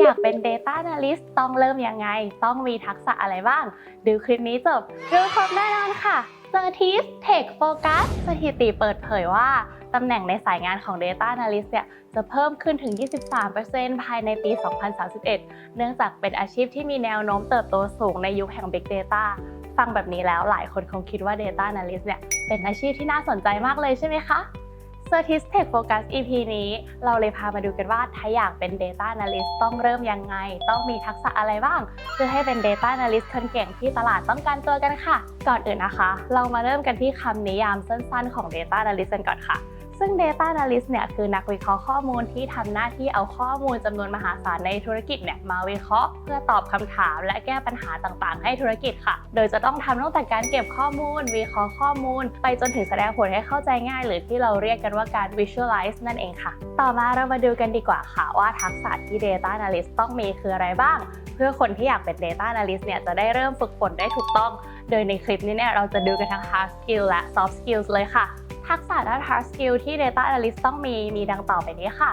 อยากเป็น Data Analyst ต้องเริ่มยังไง ต้องมีทักษะอะไรบ้าง ดูคลิปนี้จบรู้ครบแน่นอนค่ะ c e r t i s Tech Focus สถิติเปิดเผยว่าตำแหน่งในสายงานของ Data Analyst เนี่ยจะเพิ่มขึ้นถึง 23%ภายในปี 2031 เนื่องจากเป็นอาชีพที่มีแนวโน้มเติบโตสูงในยุคแห่ง Big Data ฟังแบบนี้แล้วหลายคนคงคิดว่า Data Analyst เนี่ยเป็นอาชีพที่น่าสนใจมากเลยใช่ไหมคะ c e r t i s Tech Focus EP นี้ เราเลยพามาดูกันว่าถ้าอยากเป็น Data Analyst ต้องเริ่มยังไง ต้องมีทักษะอะไรบ้าง เพื่อให้เป็น Data Analyst คนเก่งที่ตลาดต้องการตัวกันค่ะ ก่อนอื่นนะคะ เรามาเริ่มกันที่คำนิยามสั้นๆของ Data Analyst กันก่อนค่ะ ซึ่ง Data Analyst เนี่ยคือนักวิเคราะห์ข้อมูลที่ทำหน้าที่เอาข้อมูลจำนวนมหาศาลในธุรกิจเนี่ยมาวิเคราะห์ เพื่อตอบคำถาม และแก้ปัญหาต่างๆ ให้ธุรกิจค่ะ โดยจะต้องทำตั้งแต่การเก็บข้อมูล วิเคราะห์ข้อมูล ไปจนถึงแสดงผลให้เข้าใจง่าย หรือที่เราเรียกกันว่าการ visualize นั่นเองค่ะ ต่อมาเรามาดูกันดีกว่าค่ะว่าทักษะที่ Data Analyst ต้องมีคืออะไรบ้าง เพื่อคนที่อยากเป็น Data Analyst เนี่ยจะได้เริ่มฝึกฝนได้ถูกต้อง โดยในคลิปนี้เนี่ยเราจะดูกันทั้ง hard skill และ soft skills เลยค่ะ ทักษะด้าน hard skill ที่ Data Analyst ต้องมีมีดังต่อไปนี้ค่ะ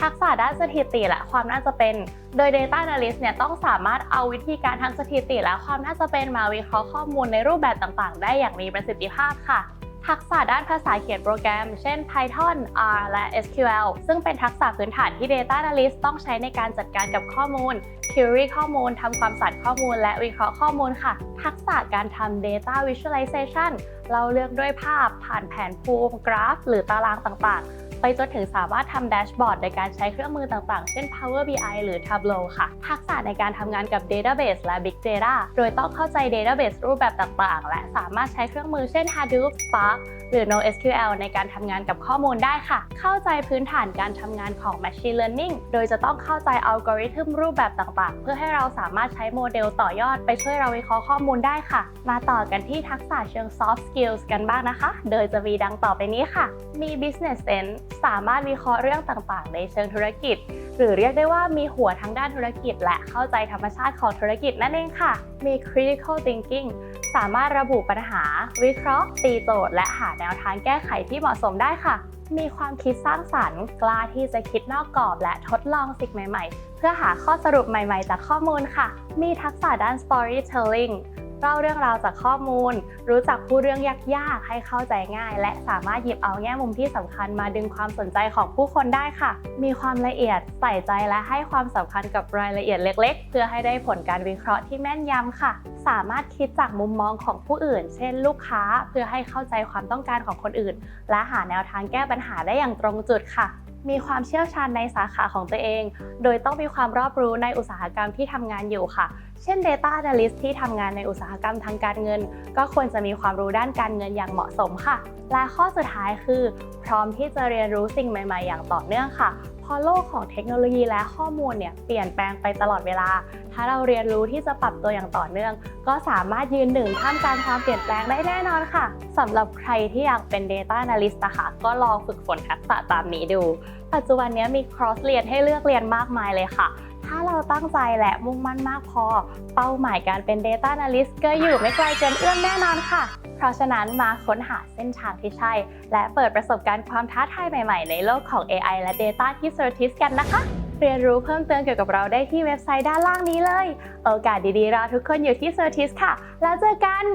ทักษะด้านสถิติและความน่าจะเป็น โดย Data Analyst เนี่ยต้องสามารถเอาวิธีการทางสถิติ และความน่าจะเป็นมาวิเคราะห์ข้อมูลในรูปแบบต่างๆ ได้อย่างมีประสิทธิภาพค่ะ ทักษะด้านภาษาเขียนโปรแกรม เช่น Python R และ SQL ซึ่งเป็นทักษะพื้นฐานที่ Data Analyst ต้องใช้ในการจัดการกับข้อมูล query ข้อมูลทำความสะอาดข้อมูล และวิเคราะห์ข้อมูลค่ะ ทักษะการทำ data visualization เราเลือกด้วยภาพผ่านแผนภูมิกราฟ หรือตารางต่างๆ ไปจนถึงสามารถทำแดชบอร์ดในการใช้เครื่องมือต่างๆ เช่น Power BI หรือ Tableau ค่ะ ทักษะในการทำงานกับ Database และ Big Data โดยต้องเข้าใจ Database รูปแบบต่างๆ และสามารถใช้เครื่องมือเช่น Hadoop Spark หรือ NoSQL ในการทำงานกับข้อมูลได้ค่ะ เข้าใจพื้นฐานการทำงานของ Machine Learning โดยจะต้องเข้าใจอัลกอริทึมรูปแบบต่างๆ เพื่อให้เราสามารถใช้โมเดลต่อยอดไปช่วยเราวิเคราะห์ข้อมูลได้ค่ะ มาต่อกันที่ทักษะเชิง soft skills กันบ้างนะคะ โดยจะมีดังต่อไปนี้ค่ะ มี business sense สามารถวิเคราะห์เรื่องต่างๆ ในเชิงธุรกิจ หรือเรียกได้ว่ามีหัวทั้งด้านธุรกิจ และเข้าใจธรรมชาติของธุรกิจนั่นเองค่ะ มี critical thinking สามารถระบุปัญหา วิเคราะห์ ตีโจทย์ และหาแนวทางแก้ไขที่เหมาะสมได้ค่ะ มีความคิดสร้างสรรค์ กล้าที่จะคิดนอกกรอบ และทดลองสิ่งใหม่ ๆ เพื่อหาข้อสรุปใหม่ ๆ จากข้อมูลค่ะ มีทักษะด้าน storytelling เล่าเรื่องราวจากข้อมูล รู้จักพูดเรื่องยากๆ ให้เข้าใจง่าย และสามารถหยิบเอาแง่มุมที่สำคัญมาดึงความสนใจของผู้คนได้ค่ะ มีความละเอียดใส่ใจและให้ความสำคัญกับรายละเอียดเล็ก ๆ เพื่อให้ได้ผลการวิเคราะห์ที่แม่นยำค่ะ สามารถคิดจากมุมมองของผู้อื่น เช่น ลูกค้า เพื่อให้เข้าใจความต้องการของคนอื่น และหาแนวทางแก้ปัญหาได้อย่างตรงจุดค่ะ มีความเชี่ยวชาญในสาขาของตัวเอง โดยต้องมีความรอบรู้ในอุตสาหกรรมที่ทำงานอยู่ค่ะ เช่น Data Analyst ที่ทำงานในอุตสาหกรรมทางการเงิน ก็ควรจะมีความรู้ด้านการเงินอย่างเหมาะสมค่ะ และข้อสุดท้ายคือ พร้อมที่จะเรียนรู้สิ่งใหม่ ๆ อย่างต่อเนื่องค่ะ พราะโลกของเทคโนโลยีและข้อมูลเนี่ยเปลี่ยนแปลงไปตลอดเวลา ถ้าเราเรียนรู้ที่จะปรับตัวอย่างต่อเนื่อง ก็สามารถยืนหนึ่งท่ามกลางความเปลี่ยนแปลงได้แน่นอนค่ะสำหรับใครที่อยากเป็น Data Analyst นะคะก็ลองฝึกฝนทักษะตามนี้ดู ปัจจุบันนี้มี cross เรียนให้เลือกเรียนมากมายเลยค่ะถ้าเราตั้งใจและมุ่งมั่นมากพอ เป้าหมายการเป็น Data Analyst ก็อยู่ไม่ไกลเกินเอื้อมแน่นอนค่ะ ราะฉะนั้นมาค้นหาเส้นทางที่ใช่ และเปิดประสบการณ์ความท้าทายใหม่ๆ ในโลกของ AI และ Data ที่ Certis กันนะคะ เรียนรู้เพิ่มเติมเกี่ยวกับเราได้ที่เว็บไซต์ด้านล่างนี้เลย โอกาสดีๆรอทุกคนอยู่ที่ Certis ค่ะ แล้วเจอกัน